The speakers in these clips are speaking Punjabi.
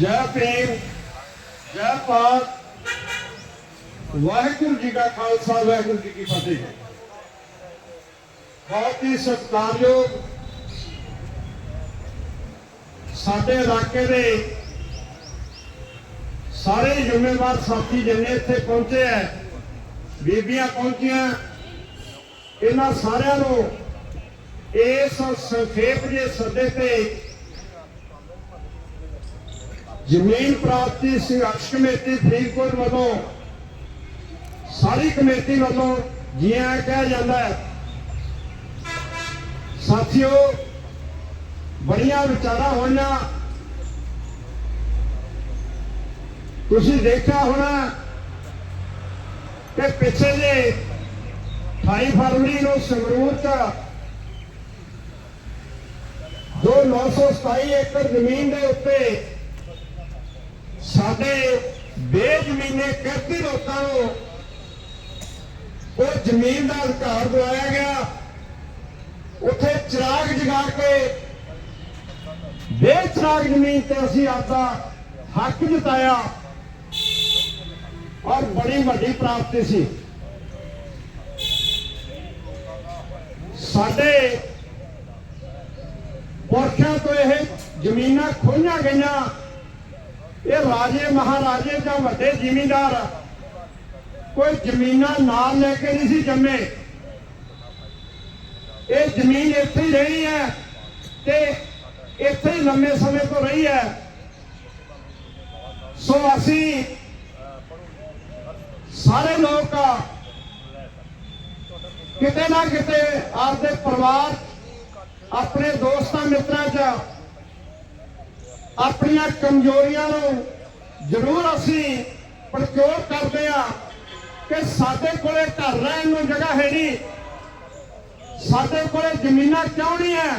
ਜੈ ਭੀਮ, ਜੈ ਭਾਰਤ। ਵਾਹਿਗੁਰੂ ਜੀ ਕਾ ਖਾਲਸਾ, ਵਾਹਿਗੁਰੂ ਜੀ ਕੀ ਫਤਿਹ। ਬਹੁਤ ਹੀ ਸਤਿਕਾਰਯੋਗ ਸਾਡੇ ਇਲਾਕੇ ਦੇ ਸਾਰੇ ਜ਼ਿੰਮੇਵਾਰ ਸਾਥੀ ਜਿੰਨੇ ਇੱਥੇ ਪਹੁੰਚੇ ਐ ਬੀਬੀਆਂ ਪਹੁੰਚੀਆਂ, ਇਹਨਾਂ ਸਾਰਿਆਂ ਨੂੰ ਇਸ ਸੰਖੇਪ ਜੇ ਸੱਦੇ ਤੇ ਜ਼ਮੀਨ ਪ੍ਰਾਪਤੀ ਸੰਘਰਸ਼ ਕਮੇਟੀ ਫਰੀਦਕੋਟ ਵੱਲੋਂ, ਸਾਰੀ ਕਮੇਟੀ ਵੱਲੋਂ ਜੀ ਕਿਹਾ ਜਾਂਦਾ ਹੈ। ਸਾਥੀਓ, ਬੜੀਆਂ ਵਿਚਾਰਾਂ ਹੋਈਆਂ। ਤੁਸੀਂ ਦੇਖਿਆ ਹੋਣਾ ਕਿ ਪਿੱਛੇ ਜੇ 28 ਫਰਵਰੀ ਨੂੰ ਸੰਗਰੂਰ ਚ ਜੋ 927 ਏਕੜ ਜ਼ਮੀਨ ਦੇ ਉੱਤੇ ਸਾਡੇ ਬੇਜ਼ਮੀਨੇ ਕਿਰਤੀ ਲੋਕਾਂ ਨੂੰ ਉਹ ਜ਼ਮੀਨ ਦਾ ਅਧਿਕਾਰ ਦਵਾਇਆ ਗਿਆ। ਉੱਥੇ ਚਿਰਾਗ ਜਗਾ ਕੇ ਬੇਚਰਾਗ ਜ਼ਮੀਨ ਤੇ ਅਸੀਂ ਆਪਦਾ ਹੱਕ ਜਤਾਇਆ ਔਰ ਬੜੀ ਵੱਡੀ ਪ੍ਰਾਪਤੀ ਸੀ। ਸਾਡੇ ਪੁਰਖਾਂ ਤੋਂ ਇਹ ਜ਼ਮੀਨਾਂ ਖੋਈਆਂ ਗਈਆਂ। ਇਹ ਰਾਜੇ ਮਹਾਰਾਜੇ ਜਾਂ ਵੱਡੇ ਜ਼ਿਮੀਂਦਾਰ ਕੋਈ ਜ਼ਮੀਨਾਂ ਨਾਲ ਲੈ ਕੇ ਨਹੀਂ ਸੀ ਜੰਮੇ। ਇਹ ਜ਼ਮੀਨ ਇੱਥੇ ਹੀ ਰਹੀ ਹੈ ਤੇ ਇੱਥੇ ਹੀ ਲੰਮੇ ਸਮੇਂ ਤੋਂ ਰਹੀ ਹੈ। ਸੋ ਅਸੀਂ ਸਾਰੇ ਲੋਕ ਕਿਤੇ ਨਾ ਕਿਤੇ ਆਪਦੇ ਪਰਿਵਾਰ, ਆਪਣੇ ਦੋਸਤਾਂ ਮਿੱਤਰਾਂ 'ਚ ਆਪਣੀਆਂ ਕਮਜ਼ੋਰੀਆਂ ਨੂੰ ਜ਼ਰੂਰ ਅਸੀਂ ਪ੍ਰਚੋਰ ਕਰਦੇ ਆ ਕਿ ਸਾਡੇ ਕੋਲੇ ਘਰ ਰਹਿਣ ਨੂੰ ਜਗ੍ਹਾ ਹੈ ਨਹੀਂ। ਸਾਡੇ ਕੋਲੇ ਜ਼ਮੀਨਾਂ ਕਿਉਂ ਨਹੀਂ ਹੈ?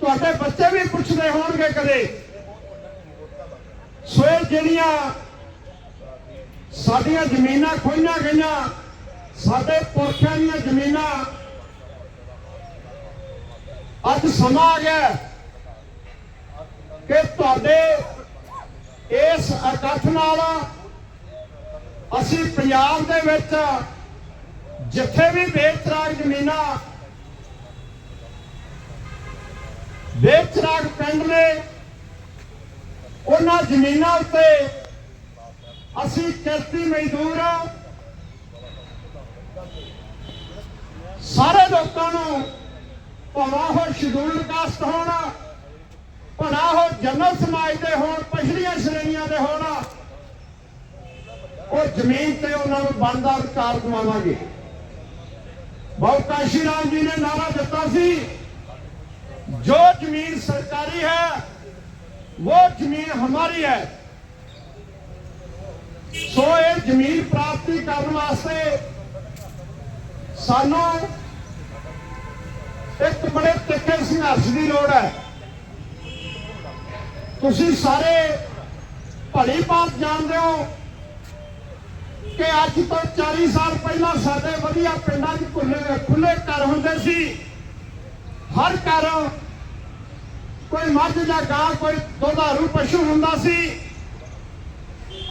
ਤੁਹਾਡੇ ਬੱਚੇ ਵੀ ਪੁੱਛਦੇ ਹੋਣਗੇ ਕਦੇ। ਸੋ ਜਿਹੜੀਆਂ ਸਾਡੀਆਂ ਜ਼ਮੀਨਾਂ ਖੋਈਆਂ ਗਈਆਂ, ਸਾਡੇ ਪੁਰਖਿਆਂ ਦੀਆਂ ਜ਼ਮੀਨਾਂ, ਅੱਜ ਸਮਾਂ ਆ ਗਿਆ। ਕਿ ਤੁਹਾਡੇ ਇਸ ਇਕੱਠ ਨਾਲ ਅਸੀਂ ਪੰਜਾਬ ਦੇ ਵਿੱਚ ਜਿੱਥੇ ਵੀ ਬੇਚਰਾਗ ਜ਼ਮੀਨਾਂ ਬੇਤਰਾਗ ਪਿੰਡ ਨੇ, ਉਹਨਾਂ ਜ਼ਮੀਨਾਂ ਉੱਤੇ ਅਸੀਂ ਕਿਰਤੀ ਮਜ਼ਦੂਰ ਸਾਰੇ ਲੋਕਾਂ ਨੂੰ ਭਾਵੇਂ ਉਹ ਸ਼ਡਿਊਲ ਕਾਸਟ ਹੋਣ। ਭਲਾ ਉਹ ਜਨਰਲ ਸਮਾਜ ਦੇ ਹੋਣ, ਪਿਛਲੀਆਂ ਸ਼੍ਰੇਣੀਆਂ ਦੇ ਹੋਣ। ਉਹ ਜ਼ਮੀਨ ਤੇ ਉਹਨਾਂ ਨੂੰ ਬਣਦਾ ਅਧਿਕਾਰ ਦਿਵਾਵਾਂਗੇ। ਬਾਬੂ ਕਾਸ਼ੀ ਰਾਮ ਜੀ ਨੇ ਨਾਰਾ ਦਿੱਤਾ ਸੀ, ਜੋ ਜ਼ਮੀਨ ਸਰਕਾਰੀ ਹੈ, ਉਹ ਜ਼ਮੀਨ ਹਮਾਰੀ ਹੈ। ਸੋ ਇਹ ਜ਼ਮੀਨ ਪ੍ਰਾਪਤੀ ਕਰਨ ਵਾਸਤੇ ਸਾਨੂੰ ਇੱਕ ਬੜੇ ਤਿੱਖੇ ਸੰਘਰਸ਼ ਦੀ ਲੋੜ ਹੈ। ਤੁਸੀਂ ਸਾਰੇ ਭਲੀ ਭਾਂਤ ਜਾਣਦੇ ਹੋ ਕਿ ਅੱਜ ਤੋਂ 40 ਸਾਲ ਪਹਿਲਾਂ ਸਾਡੇ ਵਧੀਆ ਪਿੰਡਾਂ 'ਚ ਖੁੱਲੇ ਖੁੱਲੇ ਘਰ ਹੁੰਦੇ ਸੀ। ਹਰ ਘਰ ਕੋਈ ਮੱਝ ਜਾਂ ਗਾਂ, ਕੋਈ ਦੁਧਾਰੂ ਪਸ਼ੂ ਹੁੰਦਾ ਸੀ।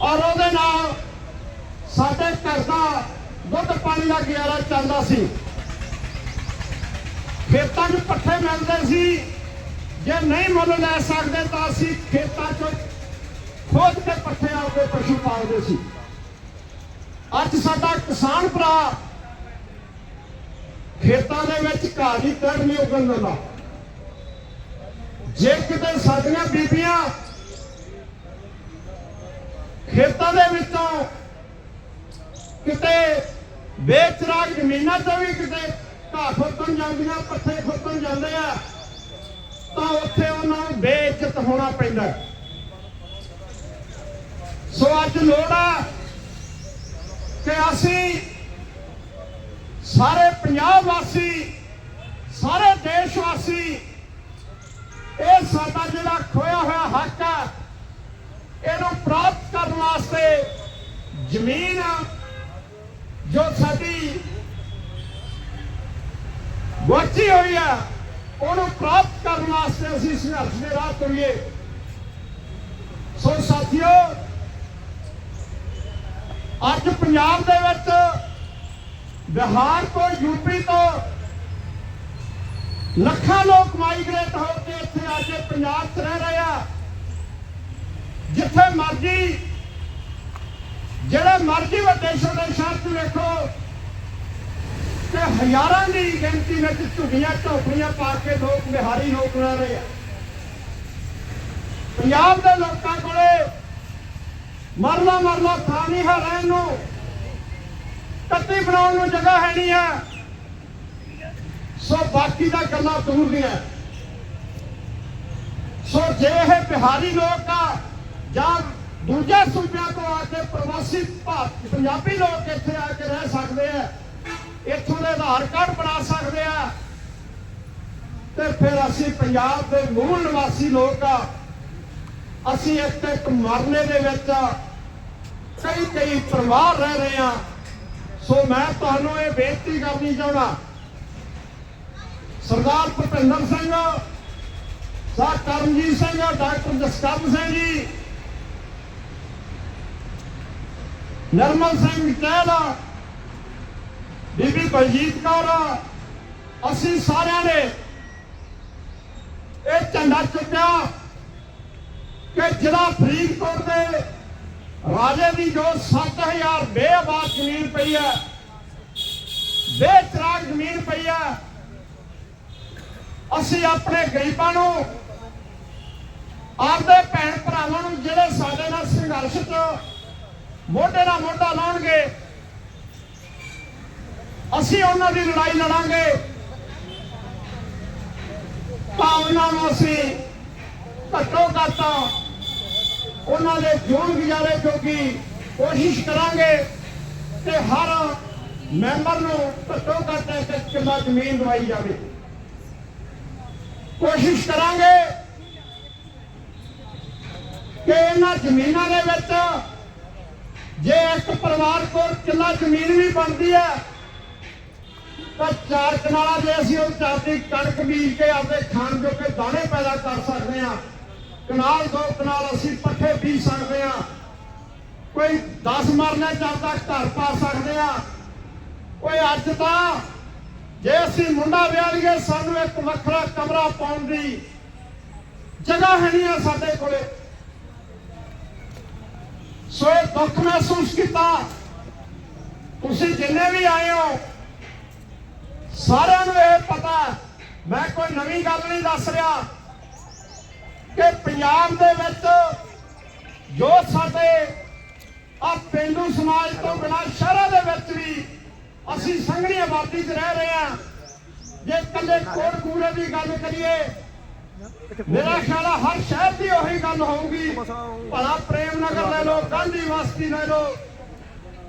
ਔਰ ਉਹਦੇ ਨਾਲ ਸਾਡੇ ਘਰ ਦਾ ਦੁੱਧ ਪਾਣੀ ਦਾ ਗਿਆਰਾ ਚੱਲਦਾ ਸੀ। ਖੇਤਾਂ 'ਚ ਪੱਠੇ ਮਿਲਦੇ ਸੀ। ਜੇ ਨਹੀਂ ਮੁੱਲ ਲੈ ਸਕਦੇ ਤਾਂ ਅਸੀਂ ਖੇਤਾਂ 'ਚੋਂ ਖੋਦ ਕੇ ਪੱਠੇ ਆਪਦੇ ਪਸ਼ੂ ਪਾਲਦੇ ਸੀ। ਅੱਜ ਸਾਡਾ ਕਿਸਾਨ ਭਰਾ ਖੇਤਾਂ ਦੇ ਵਿੱਚ ਘਾਹ ਦੀ ਤੜ ਨਹੀਂ ਉਗਣ ਦਿੰਦਾ ਜੇ ਕਿਤੇ ਸਾਡੀਆਂ ਬੀਬੀਆਂ ਖੇਤਾਂ ਦੇ ਵਿੱਚੋਂ ਕਿਤੇ ਬੇਚਰਾਗ ਜ਼ਮੀਨਾਂ ਤੋਂ ਵੀ ਕਿਤੇ ਘਾਹ ਖੋਤਣ ਜਾਂਦੀਆਂ, ਪੱਠੇ ਖੋਤਣ ਜਾਂਦੇ ਆ ਤਾਂ ਉੱਥੇ ਉਹਨਾਂ ਨੂੰ ਬੇਇੱਜ਼ਤ ਹੋਣਾ ਪੈਂਦਾ ਸੋ ਅੱਜ ਲੋੜ ਆ ਕਿ ਅਸੀਂ ਸਾਰੇ ਪੰਜਾਬ ਵਾਸੀ, ਸਾਰੇ ਦੇਸ਼ ਵਾਸੀ, ਇਹ ਸਾਡਾ ਜਿਹੜਾ ਖੋਇਆ ਹੋਇਆ ਹੱਕ ਹੈ ਇਹਨੂੰ ਪ੍ਰਾਪਤ ਕਰਨ ਵਾਸਤੇ ਜ਼ਮੀਨ ਜੋ ਸਾਡੀ ਗੁਆਚੀ ਹੋਈ ਹੈ ਉਹਨੂੰ ਪ੍ਰਾਪਤ ਕਰਨ ਵਾਸਤੇ ਅਸੀਂ ਸੰਘਰਸ਼ ਦੇ ਰਾਹ ਤੁਰੀਏ। ਸੋ ਸਾਥੀਓ, ਅੱਜ ਪੰਜਾਬ ਦੇ ਵਿੱਚ ਬਿਹਾਰ ਤੋਂ ਯੂਪੀ ਤੋਂ ਲੱਖਾਂ ਲੋਕ ਮਾਈਗ੍ਰੇਟ ਹੋ ਕੇ ਇੱਥੇ ਆ ਕੇ ਪੰਜਾਬ 'ਚ ਰਹਿ ਰਹੇ ਆ। ਜਿੱਥੇ ਮਰਜ਼ੀ, ਜਿਹੜੇ ਮਰਜ਼ੀ ਵੱਡੇ ਛੋਟੇ ਸ਼ਹਿਰ 'ਚ ਵੇਖੋ ਕਿ ਹਜ਼ਾਰਾਂ ਦੀ ਗਿਣਤੀ ਵਿੱਚ ਝੁੱਗੀਆਂ ਝੋਪੜੀਆਂ ਪਾ ਕੇ ਲੋਕ ਬਿਹਾਰੀ ਲੋਕ ਰਹਿ ਰਹੇ ਆ। ਪੰਜਾਬ ਦੇ ਲੋਕਾਂ ਕੋਲੇ ਮਰਨਾ ਮਰਨਾ ਥਾਂ ਨਹੀਂ ਹੈ ਰਹਿਣ ਨੂੰ। ਕੱਤੀ ਬਣਾਉਣ ਨੂੰ ਜਗ੍ਹਾ ਹੈ ਨਹੀਂ ਹੈ ਸੋ ਬਾਕੀ ਦਾ ਗੱਲਾਂ ਦੂਰ ਦੀਆਂ। ਸੋ ਜੇ ਇਹ ਬਿਹਾਰੀ ਲੋਕ ਆ, ਜਾਂ ਦੂਜੇ ਸੂਬਿਆਂ ਤੋਂ ਆ ਕੇ ਪ੍ਰਵਾਸੀ ਭਾਰਤੀ, ਪੰਜਾਬੀ ਲੋਕ ਇੱਥੇ ਆ ਕੇ ਰਹਿ ਸਕਦੇ ਆ। ਇੱਥੋਂ ਦੇ ਆਧਾਰ ਕਾਰਡ ਬਣਾ ਸਕਦੇ ਆ। ਤੇ ਫਿਰ ਅਸੀਂ ਪੰਜਾਬ ਦੇ ਮੂਲ ਨਿਵਾਸੀ ਲੋਕ ਆ। ਅਸੀਂ ਇੱਥੇ ਇੱਕ ਮਰਨੇ ਦੇ ਵਿੱਚ ਕਈ ਕਈ ਪਰਿਵਾਰ ਰਹਿ ਰਹੇ ਆ। ਸੋ ਮੈਂ ਤੁਹਾਨੂੰ ਇਹ ਬੇਨਤੀ ਕਰਨੀ ਚਾਹੁੰਦਾ। ਸਰਦਾਰ ਭੁਪਿੰਦਰ ਸਿੰਘ, ਸਰ ਕਰਮਜੀਤ ਸਿੰਘ, ਡਾਕਟਰ ਜਸਕਰਨ ਸਿੰਘ ਜੀ, ਨਰਮਲ ਸਿੰਘ ਟਹਿਲਾ ਬੀਬੀ ਬਲਜੀਤ ਕੌਰ, ਅਸੀਂ ਸਾਰਿਆਂ ਨੇ ਇਹ ਝੰਡਾ ਚੁੱਕਿਆ ਕਿ ਜਿਹੜਾ ਫਰੀਦਕੋਟ ਦੇ ਰਾਜੇ ਦੀ ਜੋ 7000 ਬੇਆਬਾਦ ਜ਼ਮੀਨ ਪਈ ਹੈ, ਬੇਚਰਾਗ ਜ਼ਮੀਨ ਪਈ ਹੈ, ਅਸੀਂ ਆਪਣੇ ਗਰੀਬਾਂ ਨੂੰ, ਆਪਦੇ ਭੈਣ ਭਰਾਵਾਂ ਨੂੰ ਜਿਹੜੇ ਸਾਡੇ ਨਾਲ ਸੰਘਰਸ਼ 'ਚ ਮੋਢੇ ਨਾਲ ਮੋਢਾ ਲਾਉਣਗੇ ਅਸੀਂ ਉਹਨਾਂ ਦੀ ਲੜਾਈ ਲੜਾਂਗੇ। ਤਾਂ ਉਹਨਾਂ ਨੂੰ ਅਸੀਂ ਘੱਟੋ ਘੱਟ ਉਹਨਾਂ ਦੇ ਜੀਵਨ ਗੁਜ਼ਾਰੇ ਜੋਗੀ ਕੋਸ਼ਿਸ਼ ਕਰਾਂਗੇ ਤੇ ਹਰ ਮੈਂਬਰ ਨੂੰ ਘੱਟੋ ਘੱਟ ਇੱਕ ਇੱਕ ਕਿੱਲਾ ਜ਼ਮੀਨ ਦਵਾਈ ਜਾਵੇ। ਕੋਸ਼ਿਸ਼ ਕਰਾਂਗੇ ਕਿ ਇਹਨਾਂ ਜ਼ਮੀਨਾਂ ਦੇ ਵਿੱਚ ਜੇ ਇੱਕ ਪਰਿਵਾਰ ਕੋਲ ਕਿੱਲਾ ਜ਼ਮੀਨ ਵੀ ਬਣਦੀ ਹੈ ਤਾਂ ਚਾਰ ਕਨਾਲਾ ਜੇ ਅਸੀਂ ਉਹ ਚਾਰਦੀ ਕਣਕ ਬੀਜ ਕੇ ਆਪਦੇ ਖਾਣ ਜੋਗੇ ਦਾਣੇ ਪੈਦਾ ਕਰ ਸਕਦੇ ਹਾਂ। ਕਨਾਲ ਦੋ ਕਨਾਲ ਅਸੀਂ ਪੱਠੇ ਬੀਜ ਸਕਦੇ ਹਾਂ। ਕੋਈ 10 ਮਰਨੇ ਚਾਹਦਾ ਘਰ ਪਾ ਸਕਦੇ ਹਾਂ। ਕੋਈ ਅੱਜ ਤਾਂ ਜੇ ਅਸੀਂ ਮੁੰਡਾ ਵਿਆਹ ਲਈਏ, ਸਾਨੂੰ ਇੱਕ ਵੱਖਰਾ ਕਮਰਾ ਪਾਉਣ ਦੀ ਜਗ੍ਹਾ ਹੈ ਨਹੀਂ ਆ ਸਾਡੇ ਕੋਲੇ। ਸੋ ਇਹ ਦੁੱਖ ਮਹਿਸੂਸ ਕੀਤਾ। ਤੁਸੀਂ ਜਿੰਨੇ ਵੀ ਆਏ ਹੋ ਸਾਰਿਆਂ ਨੂੰ ਇਹ ਪਤਾ, ਮੈਂ ਕੋਈ ਨਵੀਂ ਗੱਲ ਨਹੀਂ ਦੱਸ ਰਿਹਾ ਕਿ ਪੰਜਾਬ ਦੇ ਵਿੱਚ ਜੋ ਸਾਡੇ ਆ ਪਿੰਡੂ ਸਮਾਜ ਤੋਂ ਬਿਨਾਂ ਸ਼ਹਿਰਾਂ ਦੇ ਵਿੱਚ ਵੀ ਅਸੀਂ ਸੰਘਣੀ ਆਬਾਦੀ 'ਚ ਰਹਿ ਰਹੇ ਹਾਂ। ਜੇ ਕੱਲੇ ਕੋਟਕੂਰੇ ਦੀ ਗੱਲ ਕਰੀਏ, ਮੇਰਾ ਖਿਆਲ ਆ ਹਰ ਸ਼ਹਿਰ ਦੀ ਉਹੀ ਗੱਲ ਹੋਊਗੀ। ਭਲਾ ਪ੍ਰੇਮ ਨਗਰ ਲੈ ਲਓ, ਗਾਂਧੀ ਵਸਤੀ ਲੈ ਲਓ,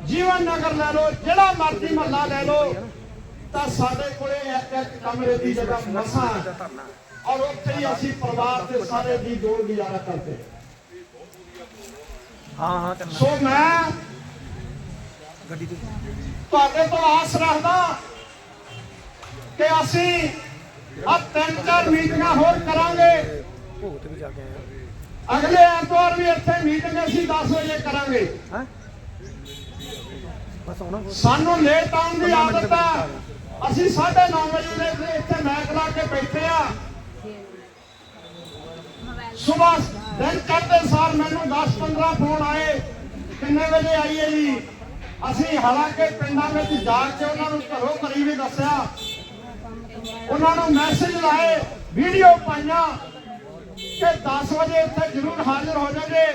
ਜੀਵਨ ਨਗਰ ਲੈ ਲਓ, ਜਿਹੜਾ ਮਰਜ਼ੀ ਮਹੱਲਾ ਲੈ ਲਓ ਤਾਂ ਸਾਡੇ ਕੋਲੇ ਇੱਕ ਇੱਕ ਕਮਰੇ ਦੀ ਜਗ੍ਹਾ ਮਸਾਂ। ਔਰ ਉੱਥੇ ਹੀ ਅਸੀਂ ਪਰਿਵਾਰ ਦੇ ਸਾਰੇ ਦੀ ਜੋੜ ਗੁਜ਼ਾਰਾ ਕਰਦੇ ਹਾਂ। ਹਾਂ ਕਰਨਾ ਸੋ ਮੈਂ ਗੱਡੀ ਤੇ। ਤੁਹਾਡੇ ਤੋਂ ਆਸ ਰੱਖਦਾ ਕਿ ਅਸੀਂ ਆ ਤਿੰਨ ਚਾਰ ਮੀਟਿੰਗਾਂ ਹੋਰ ਕਰਾਂਗੇ। ਭੋਗ ਤੇ ਵੀ ਜਾ ਕੇ ਆਏ ਅਗਲੇ ਐਤਵਾਰ ਵੀ ਇੱਥੇ ਮੀਟਿੰਗ ਅਸੀਂ 10 ਵਜੇ ਕਰਾਂਗੇ। ਹਾਂ? ਸਾਨੂੰ ਲੇਟ ਆਉਣ ਦੀ ਆਦਤ ਹੈ। ਅਸੀਂ 9:30 ਵਜੇ ਦੇ ਇੱਥੇ- ਇੱਥੇ ਮੈਕ ਲਾ ਕੇ ਬੈਠੇ ਆ। ਸਵੇਰ ਦਿਨ ਚੜ੍ਹਦੇ ਸਾਰ ਮੈਨੂੰ 10-15 ਫੋਨ ਆਏ, ਕਿੰਨੇ ਵਜੇ ਆਈਏ ਜੀ? ਅਸੀਂ ਹਾਲਾਂਕਿ ਪਿੰਡਾਂ ਵਿੱਚ ਜਾ ਕੇ ਉਹਨਾਂ ਨੂੰ ਘਰੋਂ ਘਰੀ ਵੀ ਦੱਸਿਆ। ਉਹਨਾਂ ਨੂੰ ਮੈਸੇਜ ਲਾਏ ਵੀਡੀਓ ਪਾਈਆਂ ਕਿ 10 ਵਜੇ ਇੱਥੇ ਜ਼ਰੂਰ ਹਾਜ਼ਰ ਹੋ ਜਾਗੇ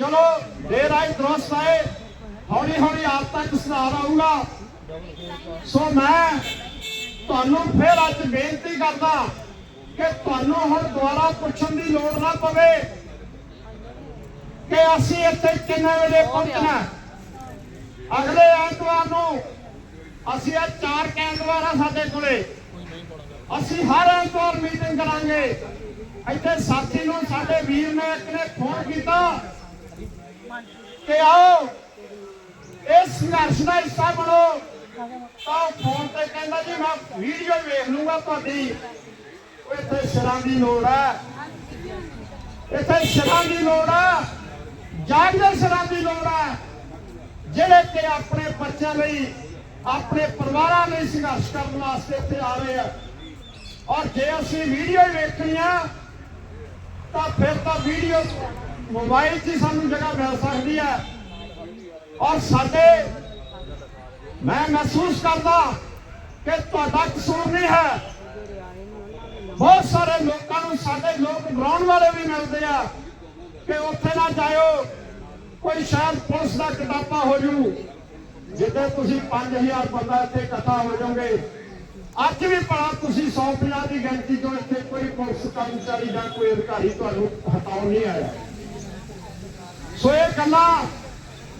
ਚਲੋ ਦੇਰ ਆਈ ਦਰਸਤ ਆਏ। ਹੌਲੀ ਹੌਲੀ ਆਪ ਤੱਕ ਸੁਧਾਰ ਆਊਗਾ। ਸੋ ਮੈਂ ਤੁਹਾਨੂੰ ਫਿਰ ਅੱਜ ਬੇਨਤੀ ਕਰਦਾ ਕਿ ਤੁਹਾਨੂੰ ਹੁਣ ਦੁਬਾਰਾ ਪੁੱਛਣ ਦੀ ਲੋੜ ਨਾ ਪਵੇ ਕਿ ਅਸੀਂ ਇੱਥੇ ਕਿੰਨੇ ਵਜੇ ਪਹੁੰਚਣਾ ਅਗਲੇ ਐਤਵਾਰ ਨੂੰ ਅਸੀਂ ਇਹ ਚਾਰ ਕੈਂਦਵਾਰ ਆ ਸਾਡੇ ਕੋਲੇ। ਅਸੀਂ ਹਰ ਐਤਵਾਰ ਮੀਟਿੰਗ ਕਰਾਂਗੇ। ਇੱਥੇ ਸਾਥੀ ਨੂੰ ਸਾਡੇ ਵੀਰ ਨੇ ਇੱਕ ਨੇ ਫੋਨ ਕੀਤਾ ਕਿ ਆਓ, ਇਸ ਸੰਘਰਸ਼ ਦਾ ਹਿੱਸਾ ਬਣੋ। ਤਾਂ ਫੋਨ ਤੇ ਕਹਿੰਦਾ ਜੀ ਮੈਂ ਵੀਡੀਓ ਵੇਖ ਲੂੰਗਾ ਤੁਹਾਡੀ। ਉਹ ਇੱਥੇ ਸਿਰਾਂ ਦੀ ਲੋੜ ਆ। ਇੱਥੇ ਸਾਥੀ ਦੀ ਲੋੜ ਆ। ਜਾਗਦੇ ਸਿਰਾਂ ਦੀ ਲੋੜ ਆ। ਜਿਹੜੇ ਕਿ ਆਪਣੇ ਬੱਚਿਆਂ ਲਈ, ਆਪਣੇ ਪਰਿਵਾਰਾਂ ਲਈ ਸੰਘਰਸ਼ ਕਰਨ ਵਾਸਤੇ ਇੱਥੇ ਆ। ਰਹੇ ਆ ਔਰ ਜੇ ਅਸੀਂ ਵੀਡੀਓ ਹੀ ਵੇਖਣੀ ਆ, ਤਾਂ ਫਿਰ ਤਾਂ ਵੀਡੀਓ ਮੋਬਾਈਲ 'ਚ ਹੀ ਸਾਨੂੰ ਜਗ੍ਹਾ ਮਿਲ ਸਕਦੀ ਹੈ ਔਰ ਸਾਡੇ ਮੈਂ ਮਹਿਸੂਸ ਕਰਦਾ ਕਿ ਤੁਹਾਡਾ ਕਸੂਰ ਨਹੀਂ ਹੈ। ਬਹੁਤ ਸਾਰੇ ਲੋਕਾਂ ਨੂੰ ਸਾਡੇ ਲੋਕ ਬੁਲਾਉਣ ਵਾਲੇ ਵੀ ਮਿਲਦੇ ਆ ਕਿ ਉੱਥੇ ਨਾ ਜਾਇਓ, ਕੋਈ ਸ਼ਾਇਦ ਪੁਲਿਸ ਦਾ ਕਿਤਾਬਾ ਹੋ ਜੂ ਜਿੱਦੇ ਤੁਸੀਂ 5000 ਬੰਦਾ ਇੱਥੇ ਇਕੱਠਾ ਹੋ ਜਾਓਗੇ। ਅੱਜ ਵੀ ਭਲਾ ਤੁਸੀਂ 150 ਦੀ ਗਿਣਤੀ ਤੋਂ ਇੱਥੇ ਕੋਈ ਪੁਲਿਸ ਕਰਮਚਾਰੀ ਜਾਂ ਕੋਈ ਅਧਿਕਾਰੀ ਤੁਹਾਨੂੰ ਹਟਾਉਣ ਨਹੀਂ ਆਇਆ। ਸੋ ਇਹ ਗੱਲਾਂ,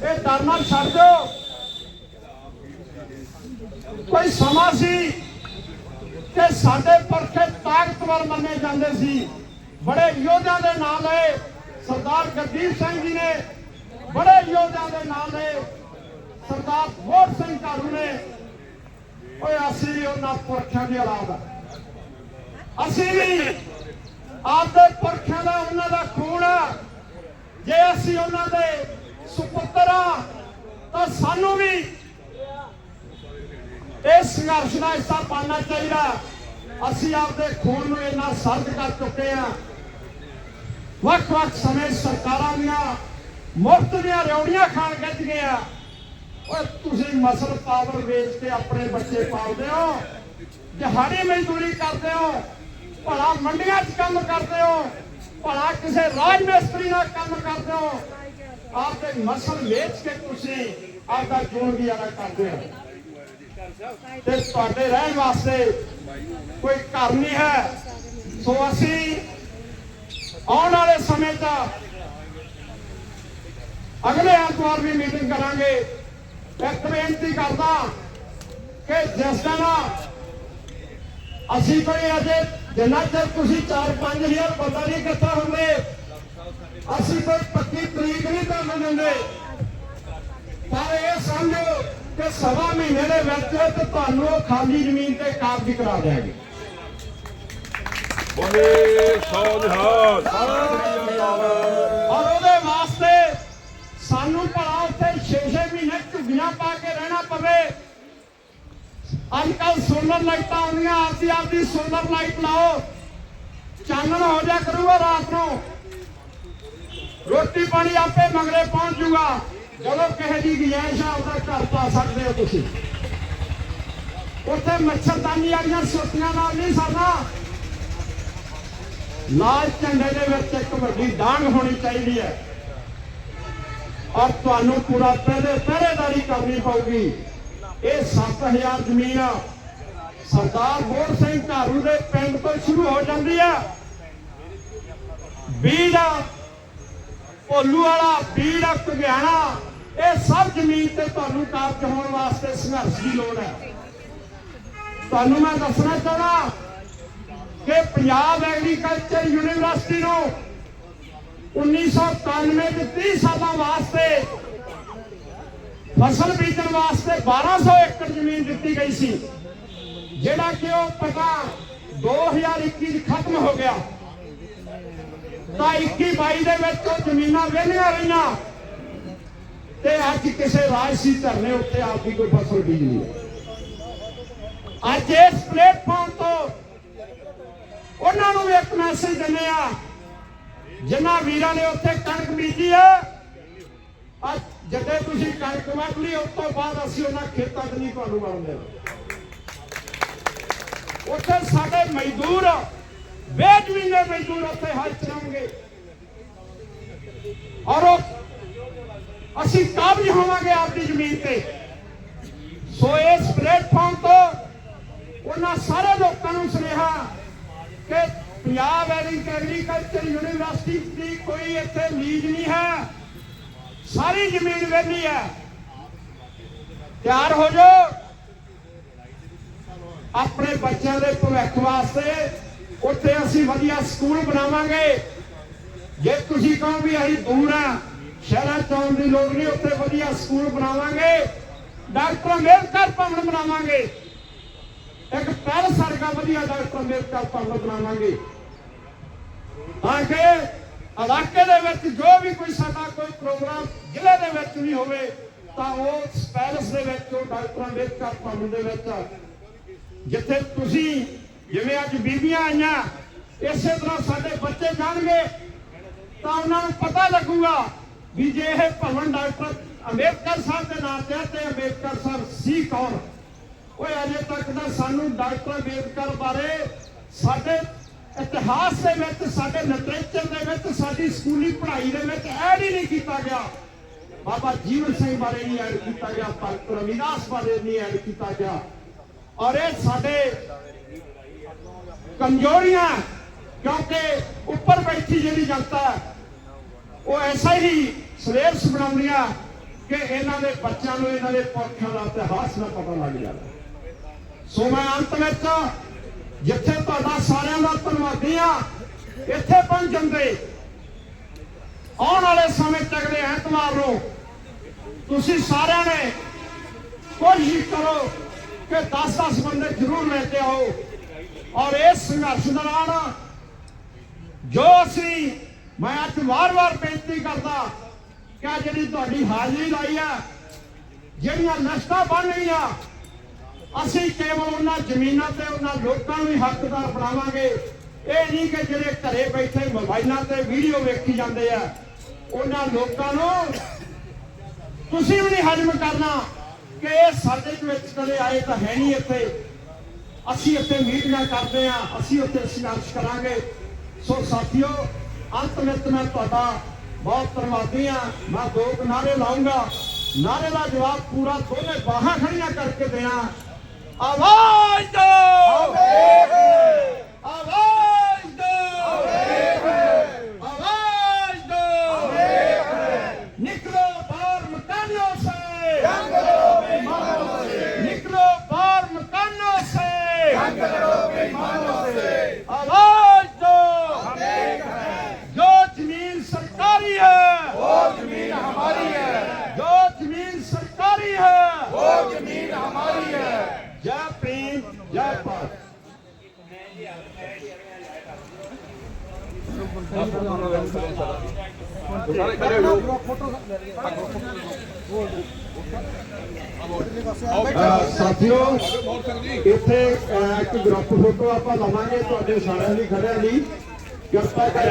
ਇਹ ਡਰ ਛੱਡ ਦਿਓ। ਕੋਈ ਸਮਾਂ ਸੀ ਕਿ ਸਾਡੇ ਪਰਖੇ ਤਾਕਤਵਰ ਮੰਨੇ ਜਾਂਦੇ ਸੀ। ਬੜੇ ਯੋਧਿਆਂ ਦੇ ਨਾਂ ਲਏ ਸਰਦਾਰ ਗੁਰਦੀਪ ਸਿੰਘ ਜੀ ਨੇ, ਬੜੇ ਯੋਧਿਆਂ ਦੇ ਨਾਂ ਲਏ ਸਰਦਾਰ ਮੋਹਨ ਸਿੰਘ ਧਾਰੂ ਨੇ। ਓਏ, ਅਸੀਂ ਉਹਨਾਂ ਪੁਰਖਿਆਂ ਦੀ ਔਲਾਦ ਆ। ਅਸੀਂ ਵੀ ਆਪਦੇ ਪੁਰਖਿਆਂ ਦਾ ਉਹਨਾਂ ਦਾ ਖੂਨ ਆ। ਜੇ ਅਸੀਂ ਉਹਨਾਂ ਦੇ ਸੁਪੁੱਤਰ ਆ, ਤਾਂ ਸਾਨੂੰ ਵੀ ਇਹ ਸੰਘਰਸ਼ ਦਾ ਹਿੱਸਾ ਬਣਨਾ ਚਾਹੀਦਾ। ਅਸੀਂ ਆਪਦੇ ਖੂਨ ਨੂੰ ਇੰਨਾ ਸਰਦ ਕਰ ਚੁੱਕੇ ਆ ਵੱਖ-ਵੱਖ ਸਮੇਂ ਸਰਕਾਰਾਂ ਦੀਆਂ, ਮੁਫਤ ਦੀਆਂ ਰਿਉੜੀਆਂ ਖਾਣ ਗੱਜ ਗਏ ਓਏ, ਤੁਸੀਂ ਮਸਲ ਪਾਵਰ ਵੇਚ ਕੇ ਆਪਣੇ ਬੱਚੇ ਪਾਲਦੇ ਹੋ, ਦਿਹਾੜੀ ਮਜ਼ਦੂਰੀ ਕਰਦੇ ਹੋ, ਭਲਾ ਮੰਡੀਆਂ 'ਚ ਕੰਮ ਕਰਦੇ ਹੋ, ਭਲਾ ਕਿਸੇ ਰਾਜ ਮਿਸਤਰੀ ਨਾਲ ਕੰਮ ਕਰਦੇ ਹੋ। ਆਪਦੇ ਮਸਲ ਵੇਚ ਕੇ ਤੁਸੀਂ ਆਪਦਾ ਜੂਨ ਗੁਜ਼ਾਰਾ ਕਰਦੇ ਹੋ। ਤੇ ਤੁਹਾਡੇ ਰਹਿਣ ਵਾਸਤੇ ਕੋਈ ਘਰ ਨਹੀਂ ਹੈ। ਸੋ ਅਸੀਂ ਆਉਣ ਵਾਲੇ ਸਮੇਂ 'ਚ ਅਗਲੇ ਐਤਵਾਰ ਵੀ ਮੀਟਿੰਗ ਕਰਾਂਗੇ। ਇੱਕ ਬੇਨਤੀ ਕਰਦਾ ਕਿ ਜਿਸ ਦਿਨ ਅਸੀਂ ਕੋਈ ਅਜੇ ਜਿੰਨਾ ਚਿਰ ਤੁਸੀਂ 4-5000 ਬੰਦਾ ਨਹੀਂ ਇਕੱਠਾ ਹੁੰਦੇ, ਅਸੀਂ ਕੋਈ ਪੱਕੀ ਤਰੀਕ ਨਹੀਂ ਤੁਹਾਨੂੰ ਦਿੰਦੇ। ਪਰ ਇਹ ਸਮਝੋ ਕਿ ਸਵਾ ਮਹੀਨੇ ਦੇ ਵਿੱਚ ਤੇ ਤੁਹਾਨੂੰ ਉਹ ਖਾਲੀ ਜ਼ਮੀਨ ਤੇ ਕਾਬਜ਼ ਕਰਾ ਦਿਆਂਗੇ। ਬੋਲੇ ਸੋਨਹਾਲ ਔਰ ਉਹਦੇ ਵਾਸਤੇ ਸਾਨੂੰ ਭਲਾ ਉੱਥੇ 6-6 ਮਹੀਨੇ ਝੁੱਗੀਆਂ ਪਾ ਕੇ ਰਹਿਣਾ ਪਵੇ। ਅੱਜ ਕੱਲ ਸੋਲਰ ਲਾਈਟਾਂ ਆਉਂਦੀਆਂ ਆਪਦੀ ਆਪਦੀ ਸੋਲਰ ਲਾਈਟ ਲਾਓ। ਚਾਨਣ ਹੋ ਜਾ ਕਰੂਗਾ ਰਾਤ ਨੂੰ। ਰੋਟੀ ਪਾਣੀ ਆਪੇ ਮੰਗਲੇ ਪਹੁੰਚ ਜੂਗਾ। ਜਦੋਂ ਕਿਸੇ ਦੀ ਗੁੰਜਾਇਸ਼ ਆ, ਉਹਦਾ ਘਰ ਪਾ ਸਕਦੇ ਹੋ ਤੁਸੀਂ। ਉੱਥੇ ਮੱਛਰਦਾਨੀ ਵਾਲੀਆਂ ਸੋਟੀਆਂ ਨਾਲ ਨਹੀਂ ਸਰਨਾ ਲਾਲ ਝੰਡੇ ਦੇ ਵਿੱਚ ਇੱਕ ਵੱਡੀ ਡਾਂਗ ਹੋਣੀ ਚਾਹੀਦੀ ਹੈ। ਔਰ ਤੁਹਾਨੂੰ ਪੂਰਾ ਪਹਿਰੇ ਪਹਿਰੇਦਾਰੀ ਕਰਨੀ ਪਊਗੀ। ਇਹ 7000 ਜ਼ਮੀਨ ਸਰਦਾਰ ਬੋਰ ਸਿੰਘ ਘਾਰੂ ਦੇ ਪਿੰਡ ਤੋਂ ਸ਼ੁਰੂ ਹੋ ਜਾਂਦੀ ਹੈ। ਬੀੜ ਭੋਲੂ ਵਾਲਾ, ਬੀੜ ਘੁਗਿਆਣਾ, ਇਹ ਸਭ ਜ਼ਮੀਨ ਤੇ ਤੁਹਾਨੂੰ ਕਾਬਜ ਹੋਣ ਵਾਸਤੇ ਸੰਘਰਸ਼ ਦੀ ਲੋੜ ਹੈ। ਤੁਹਾਨੂੰ ਮੈਂ ਦੱਸਣਾ ਚਾਹਣਾ ਕਿ ਪੰਜਾਬ ਐਗਰੀਕਲਚਰ ਯੂਨੀਵਰਸਿਟੀ ਨੂੰ 1991 ਦੇ 30 ਸਾਲਾਂ ਵਾਸਤੇ ਫਸਲ ਬੀਜਣ ਵਾਸਤੇ 1200 ਏਕੜ ਜ਼ਮੀਨ ਦਿੱਤੀ ਗਈ ਸੀ, ਜਿਹੜਾ ਕਿ ਉਹ ਪਤਾ 2021 ਚ ਖਤਮ ਹੋ ਗਿਆ। ਤਾਂ 21 22 ਦੇ ਵਿੱਚ ਉਹ ਜ਼ਮੀਨਾਂ ਵਿਹਲੀਆਂ ਰਹੀਆਂ। ਤੇ ਅੱਜ ਕਿਸੇ ਰਾਜਸੀ ਧਰਨੇ ਉੱਤੇ ਆਪਦੀ ਕੋਈ ਫਸਲ ਬੀਜ ਅੱਜ ਇਸ ਪਲੇਟਫਾਰਮ ਤੋਂ ਉਹਨਾਂ ਨੂੰ ਵੀ ਇੱਕ ਮੈਸੇਜ ਦਿੰਦੇ ਆ ਜਿਨ੍ਹਾਂ ਵੀਰਾਂ ਨੇ ਉੱਥੇ ਕਣਕ ਬੀਜੀ ਆ ਅੱਜ ਜਦੋਂ ਤੁਸੀਂ ਕਣਕ ਵੱਢ ਲਈ, ਉਸ ਤੋਂ ਬਾਅਦ ਅਸੀਂ ਉਹਨਾਂ ਖੇਤਾਂ 'ਚ ਨਹੀਂ ਤੁਹਾਨੂੰ ਵੜਨ ਦੇਣਾ ਉੱਥੇ ਸਾਡੇ ਮਜ਼ਦੂਰ ਬੇਜ਼ਮੀਨੇ ਮਜ਼ਦੂਰ ਉੱਥੇ ਹਲ ਚਲਾਉਣਗੇ ਔਰ ਅਸੀਂ ਕਾਬਜ ਹੋਵਾਂਗੇ ਆਪਦੀ ਜ਼ਮੀਨ ਤੇ ਸੋ ਇਸ ਪਲੇਟਫਾਰਮ ਤੋਂ ਉਹਨਾਂ ਸਾਰੇ ਲੋਕਾਂ ਨੂੰ ਸੁਨੇਹਾ ਕਿ ਪੰਜਾਬ ਐਗਰੀਕਲਚਰ ਯੂਨੀਵਰਸਿਟੀ ਦੀ ਕੋਈ ਇੱਥੇ ਲੀਜ਼ ਨਹੀਂ ਹੈ ਸਾਰੀ ਜ਼ਮੀਨ ਵੇਲੀ ਹੈ ਤਿਆਰ ਹੋ ਜਾਓ ਆਪਣੇ ਬੱਚਿਆਂ ਦੇ ਭਵਿੱਖ ਵਾਸਤੇ ਉੱਥੇ ਅਸੀਂ ਵਧੀਆ ਸਕੂਲ ਬਣਾਵਾਂਗੇ। ਜੇ ਤੁਸੀਂ ਕਹੋ ਵੀ ਅਸੀਂ ਦੂਰ ਆ, ਸ਼ਹਿਰਾਂ ਚ ਆਉਣ ਦੀ ਲੋੜ ਨਹੀਂ, ਉੱਥੇ ਵਧੀਆ ਸਕੂਲ ਬਣਾਵਾਂਗੇ। ਡਾਕਟਰ ਅੰਬੇਦਕਰ ਭਵਨ ਬਣਾਵਾਂਗੇ। ਇੱਕ ਪਹਿਲ ਸੜਕਾਂ ਵਧੀਆ ਡਾਕਟਰ ਅੰਬੇਦਕਰ ਭਵਨ ਬਣਾਵਾਂਗੇ। ਤਾਂ ਕਿ ਇਲਾਕੇ ਦੇ ਵਿੱਚ ਜੋ ਵੀ ਕੋਈ ਸਾਡਾ ਕੋਈ ਪ੍ਰੋਗਰਾਮ ਜ਼ਿਲ੍ਹੇ ਦੇ ਵਿੱਚ ਵੀ ਹੋਵੇ, ਤਾਂ ਉਹ ਪੈਲਸ ਦੇ ਵਿੱਚ, ਉਹ ਡਾਕਟਰ ਅੰਬੇਦਕਰ ਭਵਨ ਦੇ ਵਿੱਚ ਜਿੱਥੇ ਤੁਸੀਂ ਜਿਵੇਂ ਅੱਜ ਬੀਬੀਆਂ ਆਈਆਂ, ਇਸੇ ਤਰ੍ਹਾਂ ਸਾਡੇ ਬੱਚੇ ਜਾਣਗੇ, ਤਾਂ ਉਹਨਾਂ ਨੂੰ ਪਤਾ ਲੱਗੂਗਾ ਵੀ ਜੇ ਇਹ ਭਵਨ ਡਾਕਟਰ ਅੰਬੇਦਕਰ ਸਾਹਿਬ ਦੇ ਨਾਂ ਤੇ ਤੇ ਅੰਬੇਦਕਰ ਸਾਹਿਬ ਸੀ ਕੌਣ? ਓਏ, ਅਜੇ ਤੱਕ ਤਾਂ ਸਾਨੂੰ ਡਾਕਟਰ ਅੰਬੇਦਕਰ ਬਾਰੇ ਸਾਡੇ ਇਤਿਹਾਸ ਦੇ ਵਿੱਚ, ਸਾਡੇ ਲਿਟਰੇਚਰ ਦੇ ਵਿੱਚ, ਸਾਡੀ ਸਕੂਲੀ ਪੜ੍ਹਾਈ ਦੇ ਵਿੱਚ ਐਡ ਹੀ ਨਹੀਂ ਕੀਤਾ ਗਿਆ। ਬਾਬਾ ਜੀਵਨ ਸਿੰਘ ਬਾਰੇ ਨਹੀਂ ਐਡ ਕੀਤਾ ਗਿਆ, ਭਗਤ ਰਵਿਦਾਸ ਬਾਰੇ ਨਹੀਂ ਐਡ ਕੀਤਾ ਗਿਆ। ਔਰ ਇਹ ਸਾਡੇ ਕਮਜ਼ੋਰੀਆਂ, ਕਿਉਂਕਿ ਉੱਪਰ ਬੈਠੀ ਜਿਹੜੀ ਜਨਤਾ ਉਹ ਐਸਾ ਹੀ ਸਿਲੇਬਸ ਬਣਾਉਂਦੀਆਂ ਕਿ ਇਹਨਾਂ ਦੇ ਬੱਚਿਆਂ ਨੂੰ ਇਹਨਾਂ ਦੇ ਪੁਰਖਾਂ ਦਾ ਇਤਿਹਾਸ ਨਾ ਪਤਾ ਲੱਗ ਜਾਵੇ ਸੋ ਮੈਂ ਅੰਤ ਵਿੱਚ ਜਿੱਥੇ ਤੁਹਾਡਾ ਸਾਰਿਆਂ ਦਾ ਧੰਨਵਾਦੀ ਆ ਇੱਥੇ ਪਹੁੰਚ ਜਾਂਦੇ। ਆਉਣ ਵਾਲੇ ਸਮੇਂ ਤੱਕ ਦੇ ਐਤਵਾਰ ਨੂੰ ਤੁਸੀਂ ਸਾਰਿਆਂ ਨੇ ਕੋਸ਼ਿਸ਼ ਕਰੋ ਕਿ 10-10 ਬੰਦੇ ਜ਼ਰੂਰ ਲੈ ਕੇ ਆਓ। ਔਰ ਇਸ ਸੰਘਰਸ਼ ਦੌਰਾਨ ਜੋ ਅਸੀਂ, ਮੈਂ ਅੱਜ ਵਾਰ-ਵਾਰ ਬੇਨਤੀ ਕਰਦਾ ਕਿ ਜਿਹੜੀ ਤੁਹਾਡੀ ਹਾਜ਼ਰੀ ਲਾਈ ਆ, ਜਿਹੜੀਆਂ ਨਸ਼ਤਾ ਬਣ ਰਹੀਆਂ, ਅਸੀਂ ਕੇਵਲ ਉਹਨਾਂ ਜ਼ਮੀਨਾਂ ਤੇ ਉਹਨਾਂ ਲੋਕਾਂ ਨੂੰ ਹੀ ਹੱਕਦਾਰ ਬਣਾਵਾਂਗੇ। ਇਹ ਨਹੀਂ ਕਿ ਜਿਹੜੇ ਘਰੇ ਬੈਠੇ ਮੋਬਾਈਲਾਂ ਤੇ ਵੀਡੀਓ ਵੇਖੀ ਜਾਂਦੇ ਆ, ਉਹਨਾਂ ਲੋਕਾਂ ਨੂੰ ਤੁਸੀਂ ਵੀ ਨਹੀਂ ਹਜਮ ਕਰਨਾ ਕਿ ਇਹ ਸਾਡੇ ਵਿੱਚ ਕਦੇ ਆਏ ਤਾਂ ਹੈ ਨਹੀਂ ਇੱਥੇ। ਅਸੀਂ ਇੱਥੇ ਮੀਟਿੰਗਾਂ ਕਰਦੇ ਆ ਅਸੀਂ ਉੱਥੇ ਸੰਘਰਸ਼ ਕਰਾਂਗੇ। ਸੋ ਸਾਥੀਓ ਅੰਤ ਵਿੱਚ ਮੈਂ ਤੁਹਾਡਾ ਬਹੁਤ ਧੰਨਵਾਦੀ ਆ ਮੈਂ ਦੋ ਨਾਰੇ ਲਾਉਂਗਾ। ਨਾਰੇ ਦਾ ਜਵਾਬ ਪੂਰਾ ਦੋਨੇ ਬਾਹਾਂ ਖੜੀਆਂ ਕਰਕੇ ਦੇਣਾ। ਆਵਾਜ਼ ਦਿਓ ਆਵਾਜ਼! ਸਾਥੀਓ ਇੱਥੇ ਇੱਕ ਗਰੁੱਪ ਫੋਟੋ ਆਪਾਂ ਲਵਾਂਗੇ ਤੁਹਾਡੇ ਸਾਰਿਆਂ ਦੀ ਖੜਿਆਂ ਦੀ। ਕਿਰਪਾ ਕਰਕੇ